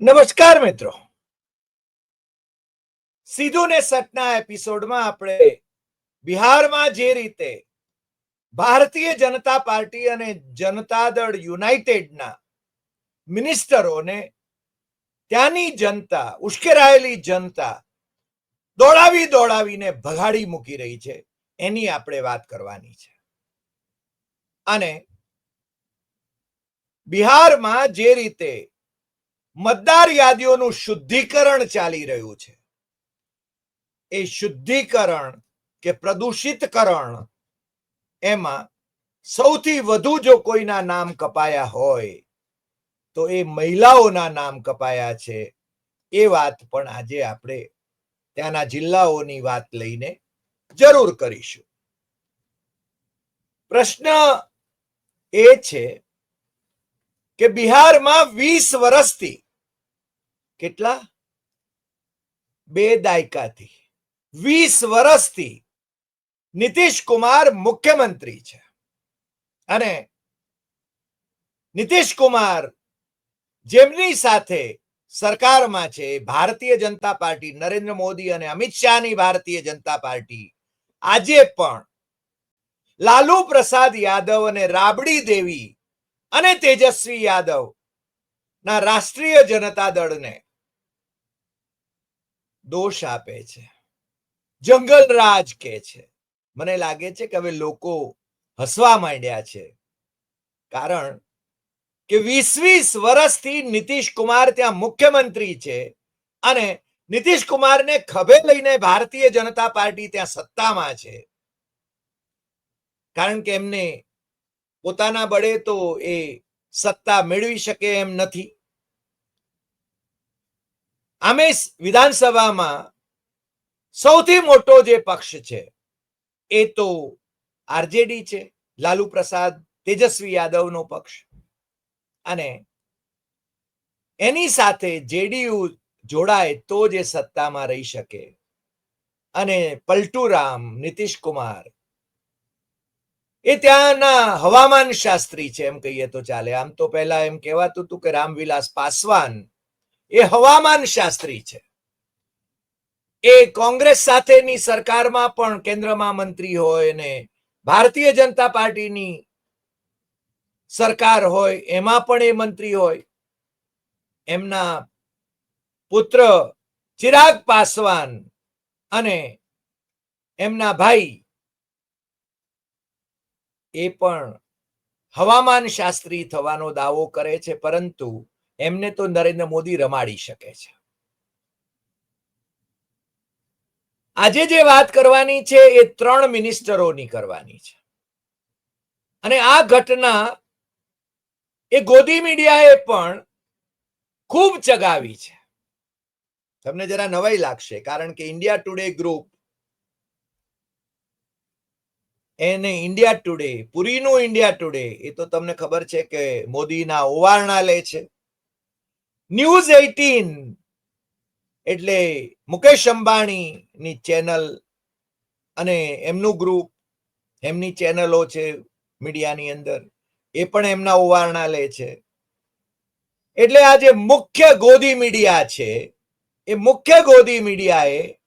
નમસ્કાર મિત્રો. સીધું ને સટના એપિસોડમાં આપણે બિહારમાં જે રીતે ભારતીય જનતા પાર્ટી અને જનતા દળ યુનાઇટેડના મિનિસ્ટરોને ત્યાંની જનતા, ઉશ્કેરાયેલી જનતા દોડાવી દોડાવીને ભગાડી મૂકી રહી છે, એની આપણે વાત કરવાની છે. અને બિહારમાં જે રીતે મતદાર યાદીઓનું શુદ્ધિકરણ ચાલી રહ્યું છે. એ શુદ્ધિકરણ કે પ્રદૂષિતકરણ એમાં સૌથી વધુ જો કોઈના નામ કપાયા હોય, તો એ મહિલાઓના નામ કપાયા છે. એ વાત પણ આજે આપણે ત્યાંના જિલ્લાઓની વાત લઈને જરૂર કરીશું. પ્રશ્ન એ છે કે બિહારમાં વીસ વર્ષથી કેટલા? બે દાયકાથી. વીસ વર્ષથી નીતિશ કુમાર મુખ્યમંત્રી છે. અને નીતિશ કુમાર જેમની સાથે સરકારમાં છે ભારતીય જનતા પાર્ટી, નરેન્દ્ર મોદી અને અમિત શાહની ભારતીય જનતા પાર્ટી. આજે પણ લાલુ પ્રસાદ યાદવ અને રાબડી દેવી અને તેજસ્વી યાદવ ના રાષ્ટ્રીય જનતા દળને દોષ આપે છે. જંગલ રાજ કે છે. મને લાગે છે કે હવે લોકો હસવા માંડ્યા છે. કારણ કે વીસ વીસ વર્ષથી નીતિશ કુમાર ત્યાં મુખ્યમંત્રી છે અને નીતિશ કુમારને ખભે લઈને ભારતીય જનતા પાર્ટી ત્યાં સત્તામાં છે. કારણ કે એમને પોતાના બળે તો એ સત્તા મેળવી શકે એમ નથી. આમે વિધાનસભામાં સૌથી મોટો જે પક્ષ છે, એ તો આરજેડી છે, લાલુ પ્રસાદ તેજસ્વી યાદવનો પક્ષ. અને એની સાથે જેડીયુ જોડાય તો જે સત્તામાં રહી શકે. અને પલટુરામ નીતિશ કુમાર એ ત્યાંના હવામાન શાસ્ત્રી છે એમ કહીએ તો ચાલે. આમ તો પહેલા એમ કહેવાતું હતું કે રામવિલાસ પાસવાન એ હવામાન શાસ્ત્રી છે. એ કોંગ્રેસ સાથેની સરકારમાં પણ કેન્દ્રમાં મંત્રી હોય ને ભારતીય જનતા પાર્ટીની સરકાર હોય, એમાં પણ એ મંત્રી હોય, એમના પુત્ર ચિરાગ પાસવાન અને એમના ભાઈ એ પણ હવામાન શાસ્ત્રી થવાનો દાવો કરે છે, પરંતુ એમને તો નરેન્દ્ર મોદી રમાડી શકે છે. આજે જે વાત કરવાની છે એ ત્રણ મિનિસ્ટરોની કરવાની છે. અને આ ઘટના એ ગોદી મીડિયાએ પણ ખૂબ ચગાવી છે. તમને જરા નવાઈ લાગશે કારણ કે ઇન્ડિયા ટુડે ગ્રુપ એને ઇન્ડિયા ટુડે પુરીનું ઇન્ડિયા ટુડે એ તો તમને ખબર છે કે મોદીના ઓવારણા લે છે. News eighteen. એટલે મુકેશ અંબાણીની ચેનલ અને એમનું ગ્રુપ, એમની ચેનલો છે મીડિયાની અંદર, એ પણ એમના ઓવારણા લે છે. એટલે આ જે મુખ્ય ગોદી મીડિયા છે. એ મુખ્ય ગોદી મીડિયાએ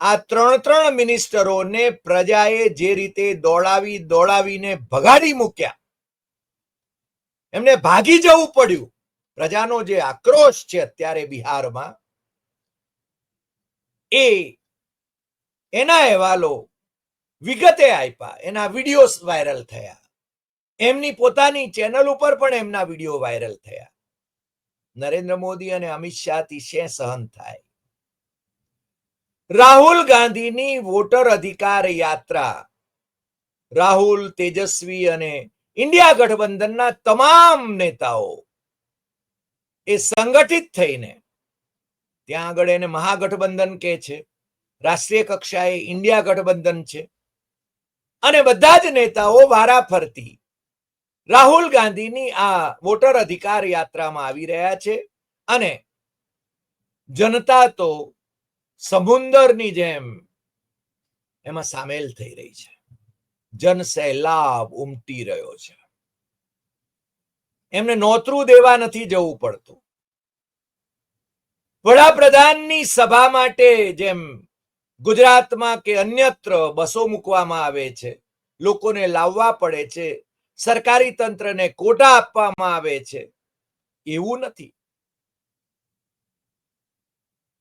આ ત્રણ ત્રણ મિનિસ્ટરોને પ્રજાએ જે રીતે દોડાવી દોડાવીને ભગાડી મૂક્યા. એમને ભાગી જવું પડ્યું. પ્રજાનો જે આક્રોશ છે અત્યારે બિહારમાં, એ એના અહેવાલો વિગતે આપ્યા, એના વીડિયો વાયરલ થયા. એમની પોતાની ચેનલ ઉપર પણ એમના વીડિયો વાયરલ થયા. નરેન્દ્ર મોદી અને અમિત શાહથી શે સહન થાય. રાહુલ ગાંધીની વોટર અધિકાર યાત્રા, રાહુલ તેજસ્વી અને ઇન્ડિયા ગઠબંધનના તમામ નેતાઓ એ સંગઠિત થઈને ત્યાં આગળ એને મહાગઠબંધન કે છે, રાષ્ટ્રીય કક્ષાએ ઇન્ડિયા ગઠબંધન છે. અને બધા જ નેતાઓ વારાફરતી રાહુલ ગાંધીની આ વોટર અધિકાર યાત્રામાં આવી રહ્યા છે અને જનતા તો સમુંદરની જેમ એમાં સામેલ થઈ રહી છે. જન સહેલાબ ઉમટી રહ્યો છે. એમને નોતરું દેવા નથી જવું પડતું. વડાપ્રધાનની સભા માટે જેમ ગુજરાતમાં કે અન્યત્ર બસો મૂકવામાં આવે છે, લોકોને લાવવા પડે છે, સરકારી તંત્રને કોટા આપવામાં આવે છે, એવું નથી.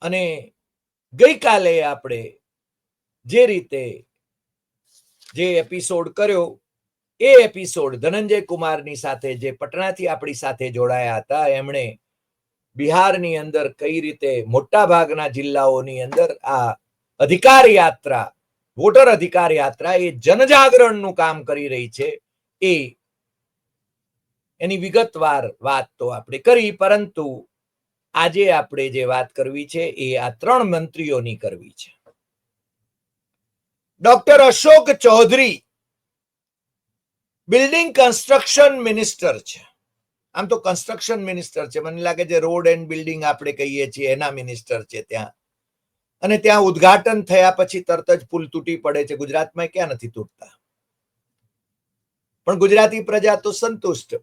અને ગઈકાલે આપણે જે રીતે જે એપિસોડ કર્યો એ એપિસોડ ધનંજય કુમારની સાથે જે પટનાથી આપણી સાથે જોડાયા હતા, એમણે બિહારની અંદર કઈ રીતે મોટા ભાગના જિલ્લાઓની અંદર આ અધિકાર યાત્રા, વોટર અધિકાર યાત્રા એ જનજાગરણનું કામ કરી રહી છે, એ એની વિગતવાર વાત તો આપણે કરી, પરંતુ આજે આપણે જે વાત કરવી છે એ આ ત્રણ મંત્રીઓની કરવી છે. Doctor Ashok Chaudhary building construction minister છે. આમ તો કન્સ્ટ્રક્શન મિનિસ્ટર છે. મને લાગે છે રોડ એન્ડ બિલ્ડિંગ આપણે કહીએ છીએ, એના મિનિસ્ટર છે ત્યાં. અને ત્યાં ઉદઘાટન થયા પછી તરત જ પુલ તૂટી પડે છે. ગુજરાતમાં ક્યાં નથી તૂટતા? પણ ગુજરાતી પ્રજા તો સંતુષ્ટ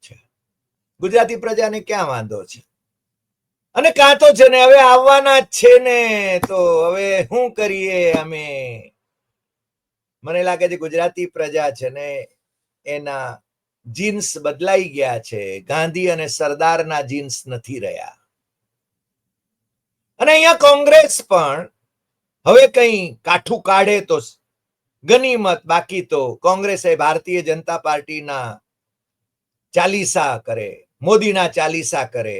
છે. ગુજરાતી પ્રજાને ક્યાં વાંધો છે? અને કાં તો છે ને, હવે આવવાના જ છે ને. તો હવે શું કરીએ અમે? મને લાગે છે ગુજરાતી પ્રજા છે ને એના જીન્સ બદલાઈ ગયા છે. ગાંધી અને સરદારના જીન્સ નથી રહ્યા. અને અહીંયા કોંગ્રેસ પણ હવે કઈ કાઠું કાઢે તો ગનીમત બાકી તો કોંગ્રેસે ભારતીય જનતા પાર્ટીના ચાલીસા કરે, મોદીના ચાલીસા કરે,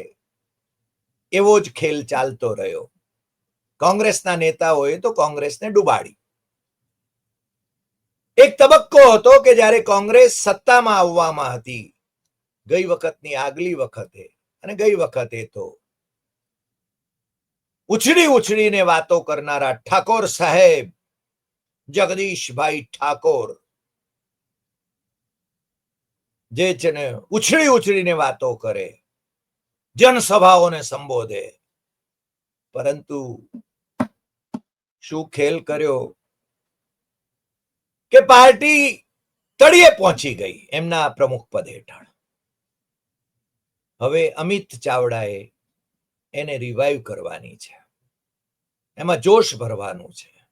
એવો જ ખેલ ચાલતો રહ્યો. કોંગ્રેસના નેતાઓએ તો કોંગ્રેસને ડુબાડી. એક તબક્કો હતો કે જ્યારે કોંગ્રેસ સત્તામાં આવવામાં હતી. ગઈ વખતની આગલી વખતે અને ગઈ વખતે તો ઉછળી ઉછળીને વાતો કરનારા ઠાકોર સાહેબ, જગદીશભાઈ ઠાકોર, જે છે ને ઉછળી ઉછળીને વાતો કરે, જનસભાઓને સંબોધે. પરંતુ શું ખેલ કર્યો? કે પાર્ટી તળિયે પહોંચી ગઈ એમના પ્રમુખ પદ હેઠળ. હવે અમિત ચાવડાએ એને રિવાઈવ કરવાની છે. એમાં જોશ ભરવાનું છે.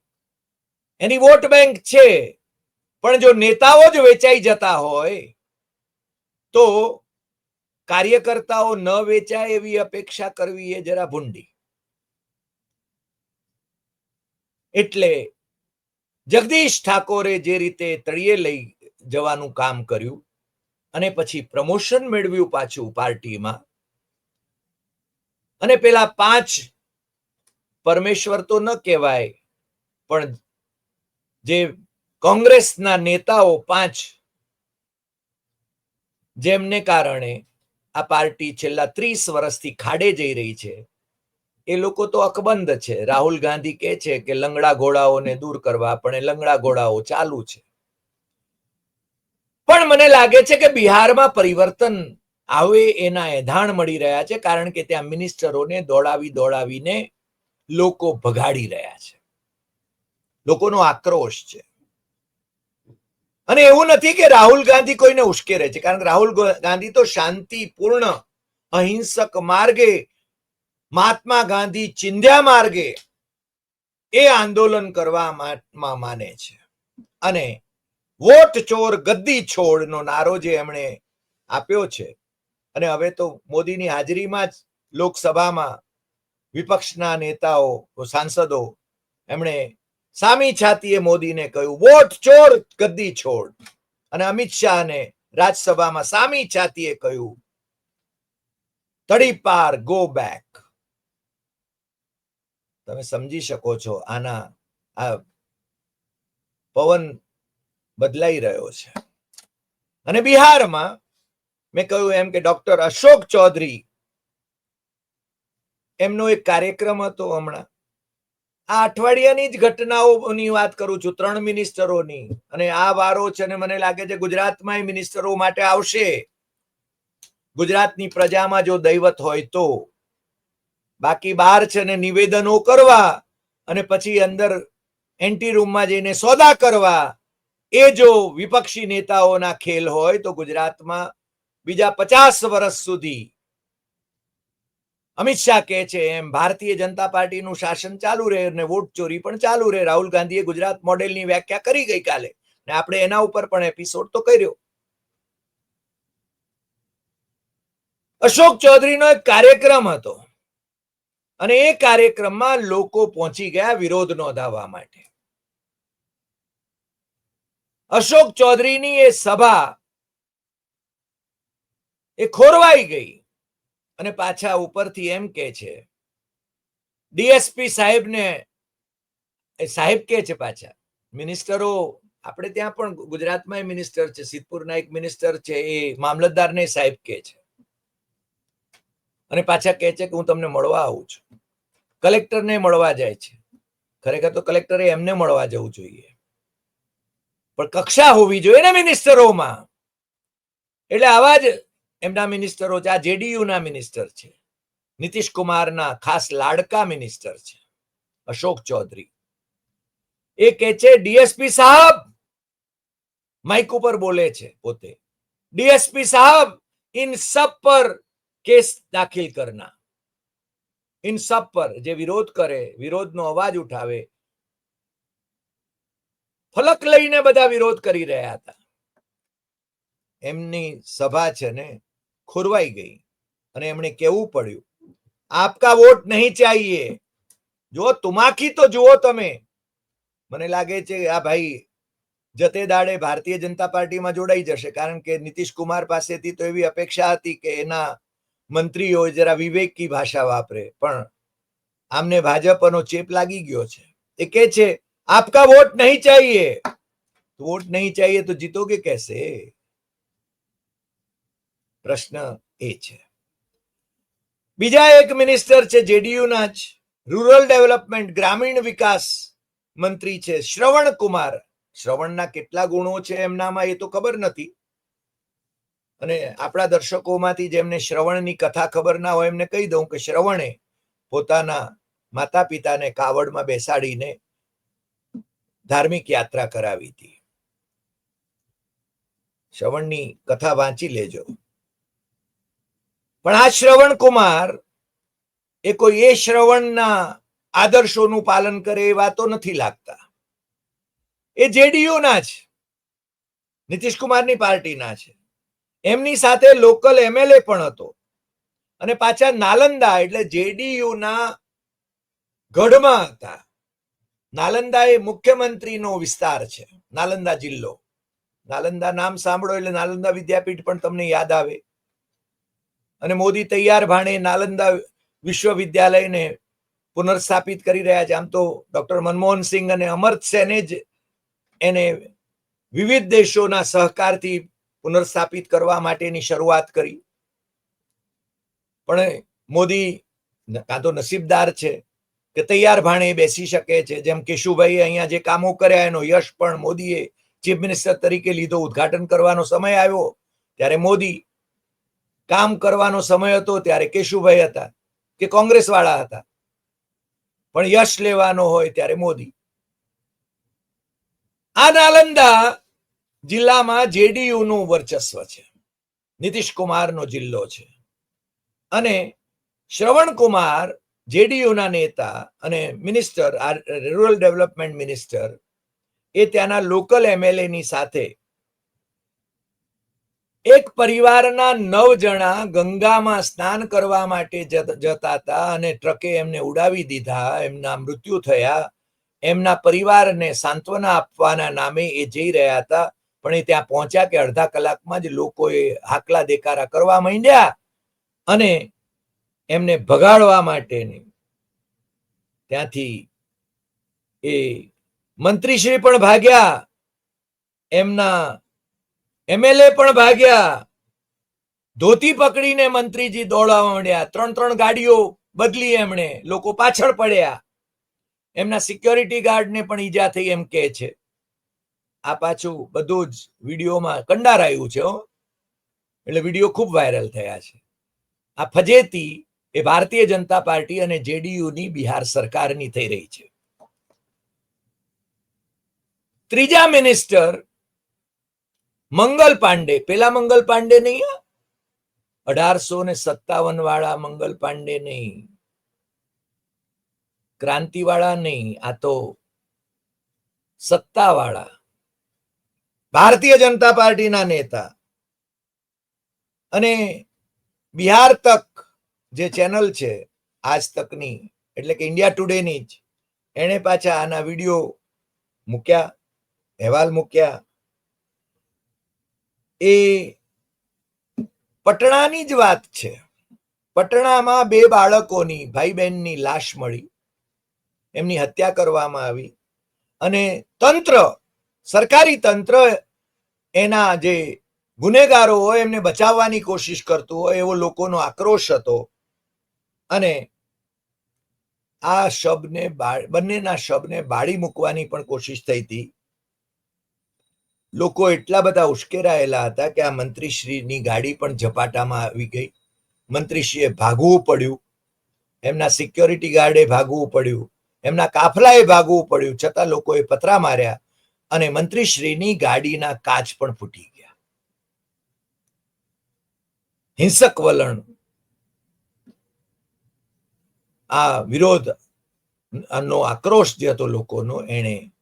એની વોટ બેંક છે, પણ જો નેતાઓ જ વેચાઈ જતા હોય, તો કાર્યકર્તાઓ ન વેચાય એવી અપેક્ષા કરવી એ જરા ભૂંડી. એટલે જગદીશ ઠાકોરે જે રીતે તળિયે લઈ જવાનું કામ કર્યું અને પછી પ્રમોશન મેળવ્યું પાછું પાર્ટીમાં, અને પેલા પાંચ પરમેશ્વર તો ન કહેવાય, પણ જે કોંગ્રેસના નેતાઓ પાંચ, જેમને કારણે આ પાર્ટી છેલ્લા ત્રીસ વર્ષથી ખાડે જઈ રહી છે એ લોકો તો અકબંધ છે. રાહુલ ગાંધી કહે છે કે લંગડા ઘોડાઓને દૂર કરવા પણ એ લંગડા ઘોડાઓ ચાલુ છે. પણ મને લાગે છે કે બિહારમાં પરિવર્તન આવે એના એધાણ મળી રહ્યા છે કારણ કે ત્યાં મિનિસ્ટરોને દોડાવી દોડાવીને લોકો ભગાડી રહ્યા છે. લોકોનો આક્રોશ છે. અને એવું નથી કે રાહુલ ગાંધી કોઈને ઉશ્કેરે છે. કારણ કે રાહુલ ગાંધી તો શાંતિપૂર્ણ અહિંસક માર્ગે મહાત્મા ગાંધી ચિંધ્યા માર્ગે એ આંદોલન કરવામાં માને છે. અને વોટ ચોર ગદ્દી છોડનો નારો જે એમણે આપ્યો છે, અને હવે તો મોદીની હાજરીમાં જ લોકસભામાં વિપક્ષના નેતાઓ, સાંસદો એમણે સામી છાતીએ મોદીને કહ્યું, વોટ ચોર ગદ્દી છોડ. અને અમિત શાહને રાજ્યસભામાં સામી છાતીએ કહ્યું, તડી પાર, ગો બેક. તમે સમજી શકો છો, આના, આ પવન બદલાઈ રહ્યો છે. અને બિહારમાં મેં કહ્યું એમ કે ડોક્ટર અશોક ચૌધરી એમનો એક કાર્યક્રમ હતો હમણાં. આ અઠવાડિયાની જ ઘટનાઓની વાત કરું છું, ત્રણ મિનિસ્ટરોની. અને આ વારો છે અને મને લાગે છે ગુજરાતમાં મિનિસ્ટરો માટે આવશે. ગુજરાતની પ્રજામાં જો દૈવત હોય તો. બાકી બહાર છે ને નિવેદનો કરવા અને પછી અંદર એન્ટી રૂમમાં જઈને સોદા કરવા, એ જો વિપક્ષી નેતાઓના ખેલ હોય તો ગુજરાતમાં બીજા પચાસ વર્ષ સુધી અમિત શાહ કહે છે, એમ ભારતીય જનતા પાર્ટીનું શાસન ચાલુ રહે અને વોટ ચોરી પણ ચાલુ રહે. રાહુલ ગાંધીએ ગુજરાત મોડેલની વ્યાખ્યા કરી ગઈકાલે ને આપણે એના ઉપર પણ એપિસોડ તો કર્યો. અશોક ચૌધરીનો એક કાર્યક્રમ હતો. અને એ કાર્યક્રમમાં લોકો પહોંચી ગયા વિરોધ નોંધાવવા માટે. અશોક ચૌધરીની એ સભા એ ખોરવાઈ ગઈ અને પાછા ઉપરથી એમ કે છે ડીએસપી સાહેબને, એ સાહેબ કે છે પાછા, મિનિસ્ટરો, આપણે ત્યાં પણ ગુજરાતમાં મિનિસ્ટર છે, સિદ્ધપુરના એક મિનિસ્ટર છે, એ મામલતદારને સાહેબ કે છે. અને પાછા કહે છે કે હું તમને મળવા આવું છું કલેક્ટરને મળવા જાય છે ખરેખર તો કલેક્ટરે એમને મળવા જવું જોઈએ પણ કક્ષા હોવી જોઈએ ને મિનિસ્ટરોમાં એટલે આવા જ એમના મિનિસ્ટરો છે આ જેડીયુ ના મિનિસ્ટર છે નીતિશ કુમારના ખાસ લાડકા મિનિસ્ટર છે અશોક ચૌધરી એ કે છે ડીએસપી સાહેબ માઇક ઉપર બોલે છે પોતે ડીએસપી સાહેબ इन सब पर કેસ દાખલ કરના. ઇન્સાફ પર જે વિરોધ કરે, વિરોધનો અવાજ ઉઠાવે, ફલક લઈને બધા વિરોધ કરી રહ્યા હતા. એમની સભા છે ને ખોરવાઈ ગઈ અને એમણે કેવું પડ્યું, આપકા વોટ નહીં ચાહીએ. જો તુમાખી તો જુઓ તમે. મને લાગે છે આ ભાઈ જતે દાડે ભારતીય જનતા પાર્ટીમાં જોડાઈ જશે, કારણ કે નીતિશ કુમાર પાસેથી તો એવી અપેક્ષા હતી કે એના મંત્રીઓ જરા વિવેકી ભાષા વાપરે, પણ આમને ભાજપનો ચેપ લાગી ગયો છે. એ કે છે, આપકા વોટ નહીં ચાહીએ. વોટ નહીં ચાહીએ તો જીતોગે કેસે? પ્રશ્ન એ છે. બીજા એક મિનિસ્ટર છે જેડીયુ ના જ, રૂરલ ડેવલપમેન્ટ, ગ્રામીણ વિકાસ મંત્રી છે શ્રવણ કુમાર શ્રવણના કેટલા ગુણો છે એમનામાં એ તો ખબર નથી. અને આપણા દર્શકોમાંથી જેમને શ્રવણની કથા ખબર ના હોય, એમને કહી દઉં કે શ્રવણે પોતાના માતા પિતાને કાવડમાં બેસાડીને ધાર્મિક યાત્રા કરાવી હતી. શ્રવણની કથા વાંચી લેજો. પણ આ શ્રવણ કુમાર એ કોઈ એ શ્રવણના આદર્શોનું પાલન કરે એ વાતો નથી લાગતા. એ જેડીયુના છે નીતિશ કુમારની પાર્ટીના છે. એમની સાથે લોકલ એમએલએ પણ હતો. અને પાછા નાલંદા એટલે જેડીયુ ના ગઢમાં હતા. નાલંદા એ મુખ્યમંત્રીનો વિસ્તાર છે, નાલંદા જિલ્લો. નાલંદા નામ સાંભળો એટલે નાલંદા વિદ્યાપીઠ પણ તમને યાદ આવે. અને મોદી તૈયાર ભાણે નાલંદા વિશ્વવિદ્યાલયને પુનર્સ્થાપિત કરી રહ્યા છે. આમ તો ડોક્ટર મનમોહન સિંહ અને અમર્ત સેને જ એને વિવિધ દેશોના સહકારથી પુનર્સ્થાપિત કરવા માટેની શરૂઆત કરી. પણ મોદી કાં તો નસીબદાર છે કે તૈયાર ભાણે બેસી શકે છે. જેમ કેશુભાઈ અહીંયા જે કામો કર્યા, એનો યશ પણ મોદીએ ચીફ મિનિસ્ટર તરીકે લીધો. ઉદઘાટન કરવાનો સમય આવ્યો. ત્યારે મોદી કામ કરવાનો સમય હતો ત્યારે કેશુભાઈ હતા કે કોંગ્રેસ વાળા હતા. પણ યશ લેવાનો હોય ત્યારે મોદી. આ નાલંદા જિલ્લામાં જેડીયુનું વર્ચસ્વ છે. નીતિશ કુમારનો જિલ્લો છે. અને શ્રવણ કુમાર જેડીયુ નેતા અને મિનિસ્ટર રૂરલ ડેવલપમેન્ટ મિનિસ્ટર, એ ત્યાંના લોકલ એમએલએ ની સાથે એક પરિવારના નવ જણા ગંગામાં સ્નાન કરવા માટે જતા હતા અને ટ્રકે એમને ઉડાવી દીધા, એમના મૃત્યુ થયા, એમના પરિવારને સાંત્વના આપવાના નામે એ જઈ રહ્યા હતા. પણ એ ત્યાં પહોંચ્યા કે અડધા કલાકમાં જ લોકોએ હાકલા દેકારા કરવા માંડ્યા અને એમને ભગાડવા માટેની ત્યાંથી એ મંત્રીશ્રી પણ ભાગ્યા, એમના એમએલએ પણ ભાગ્યા, ધોતી પકડીને મંત્રીજી દોડવા માંડ્યા. ત્રણ ત્રણ ગાડીઓ બદલી એમણે, લોકો પાછળ પડ્યા. એમના સિક્યોરિટી ગાર્ડને પણ ઈજા થઈ એમ કે છે. આ પાછું બધું જ વિડીયોમાં કંડારાયું છે એટલે વીડિયો ખૂબ વાયરલ થયા છે. આ ફજેતી એ ભારતીય જનતા પાર્ટી અને જેડીયુની બિહાર સરકારની થઈ રહી છે. ત્રીજા મિનિસ્ટર મંગલ પાંડે, પેલા મંગલ પાંડે નહીં અઢારસો ને સત્તાવન વાળા મંગલ પાંડે નહીં. ક્રાંતિવાળા નહીં, આ તો સત્તાવાળા ભારતીય જનતા પાર્ટીના નેતા અને બિહાર તક જે ચેનલ છે, આજ તકની, એટલે કે ઇન્ડિયા ટુડેની જ, એણે પાછા આના વીડિયો મૂક્યા, અહેવાલ મૂક્યા. એ પટણાની જ વાત છે. પટણામાં બે બાળકોની ભાઈ બહેનની લાશ મળી. એમની હત્યા કરવામાં આવી. અને તંત્ર સરકારી તંત્ર એના જે ગુનેગારો હોય, એમને બચાવવાની કોશિશ કરતું હોય, એવો લોકોનો આક્રોશ હતો. અને આ શબને બંનેના શબને બાળી મૂકવાની પણ કોશિશ થઈ હતી. લોકો એટલા બધા ઉશ્કેરાયેલા હતા કે આ મંત્રીશ્રીની ગાડી પણ ઝપાટામાં આવી ગઈ. મંત્રીશ્રીએ ભાગવું પડ્યું. એમના સિક્યોરિટી ગાર્ડે ભાગવું પડ્યું. એમના કાફલાએ ભાગવું પડ્યું. છતાં લોકોએ પતરા માર્યા. અને મંત્રીશ્રીની ગાડીના કાચ પણ ફૂટી ગયા. હિંસક વલણ. આ વિરોધ નો આક્રોશ જે હતો લોકોનો, એણે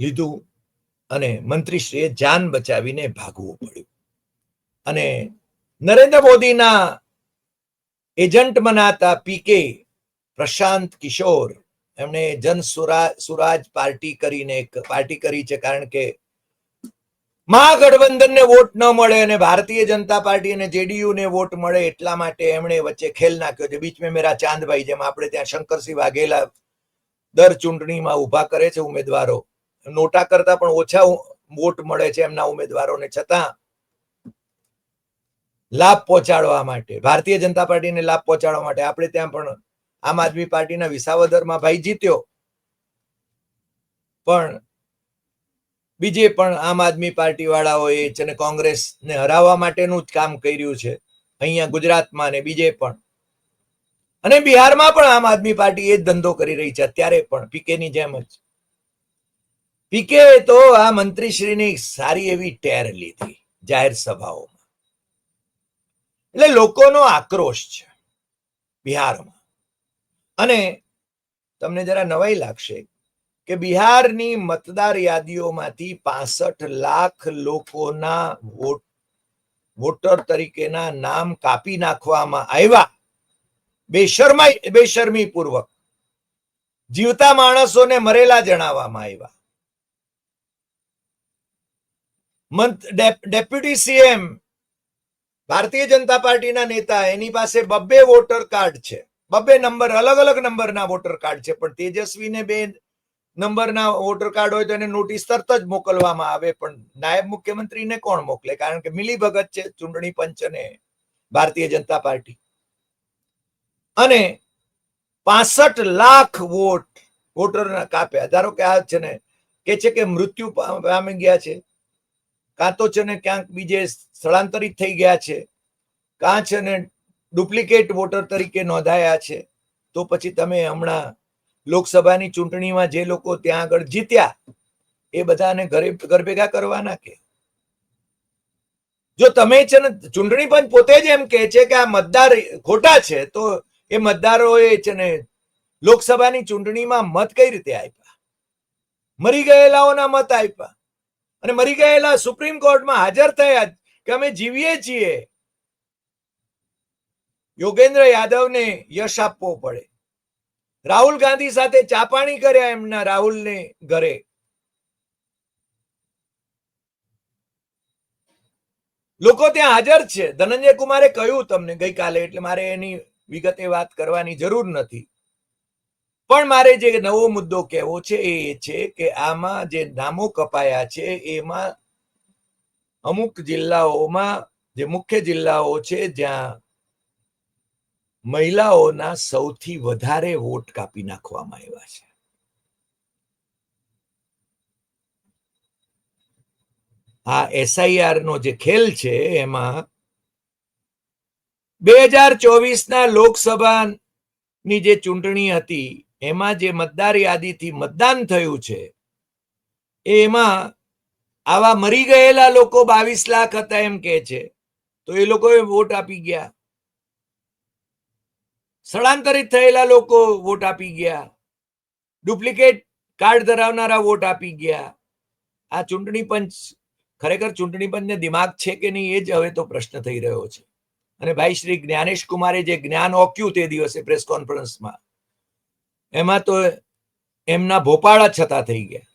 લીધું અને મંત્રીશ્રીએ જાન બચાવીને ભાગવું પડ્યું. અને નરેન્દ્ર મોદીના એજન્ટ મનાતા પીકે પ્રશાંત કિશોર એમણે જન સુરાજ પાર્ટી કરીને પાર્ટી કરી છે કારણ કે મહાગઠબંધનને વોટ ન મળે અને ભારતીય જનતા પાર્ટી અને જેડીયુ ને વોટ મળે એટલા માટે એમણે વચ્ચે ખેલ નાખ્યો છે. બીચ મેં મેરા ચાંદભાઈ, જેમ આપણે ત્યાં શંકરસિંહ વાઘેલા દર ચૂંટણીમાં ઊભા કરે છે ઉમેદવારો. નોટા કરતા પણ ઓછા વોટ મળે છે એમના ઉમેદવારોને. છતાં લાભ પહોંચાડવા માટે, ભારતીય જનતા પાર્ટીને લાભ પહોંચાડવા માટે આપણે ત્યાં પણ આમ આદમી પાર્ટીના વિસાવદરમાં ભાઈ જીત્યો. પણ બીજે પણ આમ આદમી પાર્ટી વાળાઓએ છે કોંગ્રેસને હરાવવા માટેનું જ કામ કર્યું છે. અહીંયા ગુજરાતમાં ને બીજે પણ. અને બિહારમાં પણ આમ આદમી પાર્ટી એ જ ધંધો કરી રહી છે. અત્યારે પણ પીકેની જેમ જ. પીકે તો આ મંત્રીશ્રીની સારી એવી ટેર લીધી જાહેર સભાઓમાં. એટલે લોકોનો આક્રોશ છે બિહારમાં. અને તમને જરા નવાઈ લાગશે કે બિહારની મતદાર યાદીઓમાંથી પાસઠ લાખ લોકોના વોટ, વોટર તરીકેના નામ કાપી નાખવામાં આવ્યા. બેશરમાઈ બેશરમી પૂર્વક જીવતા માણસોને મરેલા જણાવવામાં આવ્યા. ડેપ્યુટી સીએમ, ભારતીય જનતા પાર્ટીના નેતા, એની પાસે બબ્બે વોટર કાર્ડ છે. બબ્બે નંબર, અલગ અલગ નંબરના વોટર કાર્ડ છે. પણ તેજસ્વીને બે નંબરના વોટર કાર્ડ હોય તો એને નોટિસ તરત જ મોકલવામાં આવે. પણ નાયબ મુખ્યમંત્રીને કોણ મોકલે? કારણ કે મિલીભગત છે ચૂંટણી પંચ અને ભારતીય જનતા પાર્ટી. અને પાસઠ લાખ વોટ વોટરના કાપ્યા. ધારો કે આ છે ને, કે છે કે મૃત્યુ પામી ગયા છે. કાં તો છે ને ક્યાંક બીજે સ્થળાંતરિત થઈ ગયા છે. કાં છે ને ડુપ્લિકેટ વોટર તરીકે નોંધાયા છે. તો પછી તમે હમણાં લોકસભાની ચૂંટણીમાં જે લોકો ત્યાં આગળ જીત્યા, એ બધાને ઘરે, ઘર ભેગા કરવાના કે? જો તમે છે ને ચૂંટણી પંચ પોતે જ એમ કહે છે કે આ મતદાર ખોટા છે, તો એ મતદારોએ છે ને લોકસભાની ચૂંટણીમાં મત કઈ રીતે આપ્યા? મરી ગયેલાઓના મત આપ્યા. અને મરી ગયેલા સુપ્રીમ કોર્ટમાં હાજર થયા કે અમે જીવીએ છીએ. યોગેન્દ્ર યાદવને યશ આપવો પડે. રાહુલ ગાંધી સાથે ચાપાણી કર્યા એમના રાહુલને ઘરે. લોકો ત્યાં હાજર છે. ધનંજય કુમારે કહ્યું તમને ગઈકાલે, એટલે મારે એની વિગતે વાત કરવાની જરૂર નથી. પણ મારે જે નવો મુદ્દો કહેવો છે એ છે કે આમાં જે નામો કપાયા છે, એમાં અમુક જિલ્લાઓમાં, જે મુખ્ય જિલ્લાઓ છે, જ્યાં મહિલાઓના સૌથી વધારે વોટ કાપી નાખવામાં આવ્યા છે. આ એસઆઈઆર નો જે ખેલ છે, એમાં બે હજાર ચોવીસ ના લોકસભાની જે ચૂંટણી હતી, એમાં જે મતદાર યાદીથી મતદાન થયું છે, એમાં આવા મરી ગયેલા લોકો બાવીસ લાખ હતા એમ કે છે. તો એ લોકોએ વોટ આપી ગયા. સ્થળાંતરિત થયેલા લોકો વોટ આપી ગયા. ડુપ્લિકેટ કાર્ડ ધરાવનારા વોટ આપી ગયા. આ ચૂંટણી પંચ, ખરેખર ચૂંટણી પંચને દિમાગ છે કે નહીં એ જ હવે તો પ્રશ્ન થઈ રહ્યો છે. અને ભાઈ શ્રી જ્ઞાનેશ કુમારે જે જ્ઞાન ઓક્યું તે દિવસે પ્રેસ કોન્ફરન્સમાં, એમાં તો એમના ભોપાળા છતાં થઈ ગયા.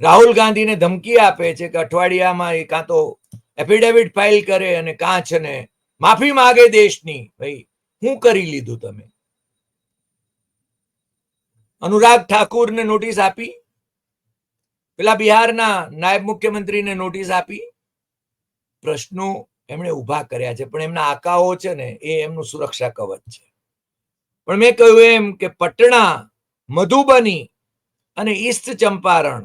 રાહુલ ગાંધીને ધમકી આપે છે કે અઠવાડિયામાં એ કાં તો એફિડેવિટ ફાઇલ કરે અને કાં છે ને માફી માગે દેશની. ભાઈ શું કરી લીધું તમે? અનુરાગ ઠાકુરને નોટિસ આપી? પેલા બિહારના નાયબ મુખ્યમંત્રીને નોટિસ આપી? પ્રશ્નો એમણે ઊભા કર્યા છે, પણ એમના આકાઓ છે ને, એ એમનું સુરક્ષા કવચ છે. પણ મેં કહ્યું એમ કે પટણા, મધુબની અને ઈસ્ટ ચંપારણ,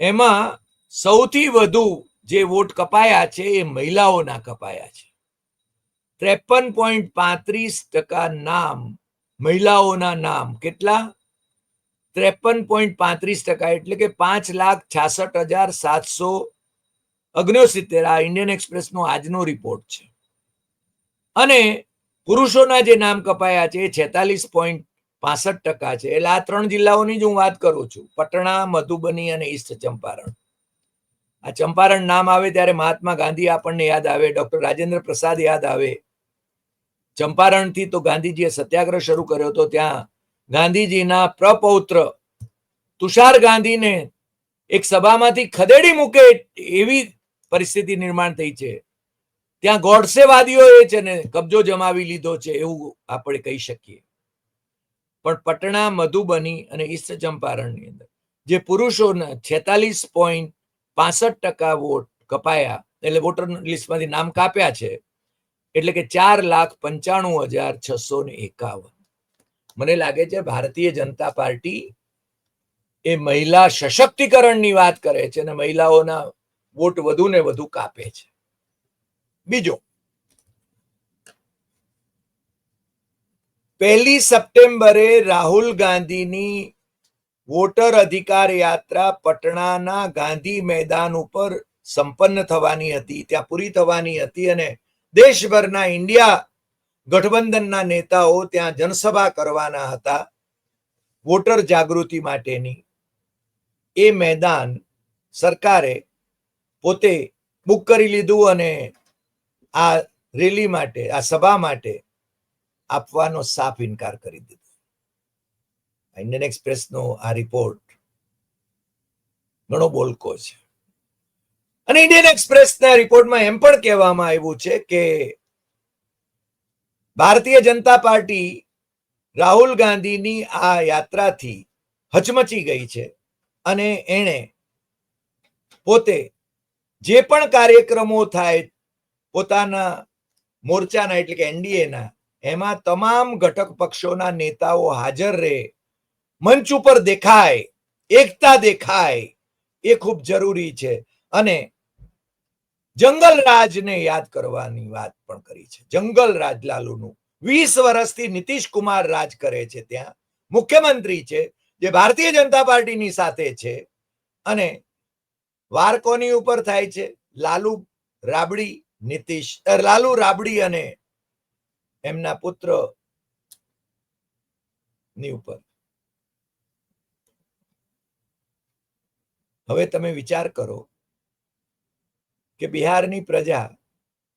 એમાં સૌથી વધુ જે વોટ કપાયા છે એ મહિલાઓના કપાયા છે. ત્રેપન પોઈન્ટ પાંત્રીસ ટકા નામ, મહિલાઓના નામ કેટલા? ત્રેપન પોઈન્ટ પાંત્રીસ ટકા એટલે કે પાંચ લાખ છાસઠ હજાર સાતસો અગ્નોસિત્તેર આ ઇન્ડિયન એક્સપ્રેસનો આજનો રિપોર્ટ છે. અને પુરુષોના જે નામ કપાયા છે એ છેતાલીસ પોઈન્ટ પાસઠ ટકા છે. એટલે આ ત્રણ જિલ્લાઓની જ હું વાત કરું છું. પટણા, મધુબની અને ઈસ્ટ ચંપારણ. આ ચંપારણ નામ આવે ત્યારે મહાત્મા ગાંધી આપણને યાદ આવે, ડોક્ટર રાજેન્દ્ર પ્રસાદ યાદ આવે ચંપારણથી તો ગાંધીજીએ સત્યાગ્રહ શરૂ કર્યો હતો ત્યાં ગાંધીજીના પ્રપૌત્ર તુષાર ગાંધીને એક સભામાંથી ખદેડી મૂકે એવી પરિસ્થિતિ નિર્માણ થઈ છે. ત્યાં ગોડસેવાદીઓએ છે ને કબજો જમાવી લીધો છે એવું આપણે કહી શકીએ. પણ પટણા મધુબની અને ઈસ્ટ ચંપારણની અંદર જે પુરુષોના છેતાલીસ પોઈન્ટ પાસઠ ટકા વોટ કપાયા એટલે વોટર લિસ્ટમાંથી નામ કાપ્યા છે એટલે કે ચાર લાખ પંચાણું હજાર છસો ને એકાવન. મને લાગે છે ભારતીય જનતા પાર્ટી એ મહિલા સશક્તિકરણની વાત કરે છે અને મહિલાઓના વોટ વધુ ને વધુ કાપે છે. બીજો, પહેલી સપ્ટેમ્બરે રાહુલ ગાંધીની વોટર અધિકાર યાત્રા પટણાના ગાંધી મેદાન ઉપર સંપન્ન થવાની હતી. ત્યાં પૂરી થવાની હતી અને દેશભરના ઇન્ડિયા ગઠબંધનના નેતાઓ ત્યાં જનસભા કરવાના હતા વોટર જાગૃતિ માટેની. એ મેદાન સરકારે પોતે બુક કરી લીધું અને આ રેલી માટે, આ સભા માટે આપવાનો સાફ ઇનકાર કરી દીધો. ઇન્ડિયન એક્સપ્રેસનો આ રિપોર્ટ ઘણો બોલકો છે. અને ઇન્ડિયન એક્સપ્રેસના રિપોર્ટમાં એમ પણ કહેવામાં આવ્યું છે કે ભારતીય જનતા પાર્ટી રાહુલ ગાંધીની આ યાત્રાથી હચમચી ગઈ છે અને એણે પોતે જે પણ કાર્યક્રમો થાય પોતાના મોરચાના એટલે કે એનડીએના, એમાં તમામ ઘટક પક્ષોના નેતાઓ હાજર રહે, મંચ ઉપર દેખાય, એકતા દેખાય, એ ખૂબ જરૂરી છે. અને જંગલ રાજને યાદ કરવાની વાત પણ કરી છે. જંગલ રાજ લાલુનું વીસ વર્ષથી નીતિશ કુમાર રાજ કરે છે ત્યાં. મુખ્યમંત્રી છે, જે ભારતીય જનતા પાર્ટીની સાથે છે અને વાર કોની ઉપર થાય છે? લાલુ રાબડી, નીતિશ લાલુ રાબડી અને એમના પુત્રની ઉપર. હવે તમે વિચાર કરો કે બિહારની પ્રજા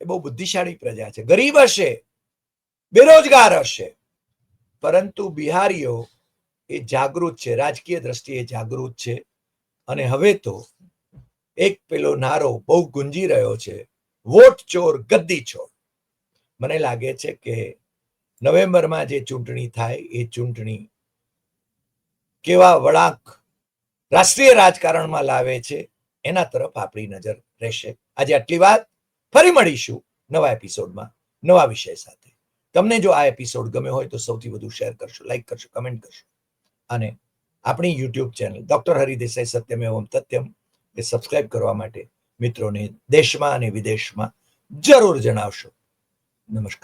એ બહુ બુદ્ધિશાળી પ્રજા છે. ગરીબ હશે, બેરોજગાર હશે. પરંતુ બિહારીઓ એ જાગૃત છે, રાજકીય દ્રષ્ટિએ જાગૃત છે. અને હવે તો એક પેલો નારો બહુ ગુંજી રહ્યો છે, વોટ ચોર, ગદ્દી ચોર. મને લાગે છે કે નવેમ્બરમાં જે ચૂંટણી થાય એ ચૂંટણી કેવા વળાંક રાષ્ટ્રીય રાજકારણમાં લાવે છે, એના તરફ આપણી નજર રહેશે. આજે આટલી વાત. ફરી મળીશું નવા એપિસોડમાં નવા વિષય સાથે. તમને જો આ એપિસોડ ગમ્યો હોય તો સૌથી વધુ શેર કરશો લાઈક કરશો કમેન્ટ કરશો. અને આપણી YouTube channel doctor Hari Desai Satyam Evam Satyam એ સબસ્ક્રાઇબ કરવા માટે મિત્રોને દેશમાં અને વિદેશમાં જરૂર જણાવશો. નમસ્કાર.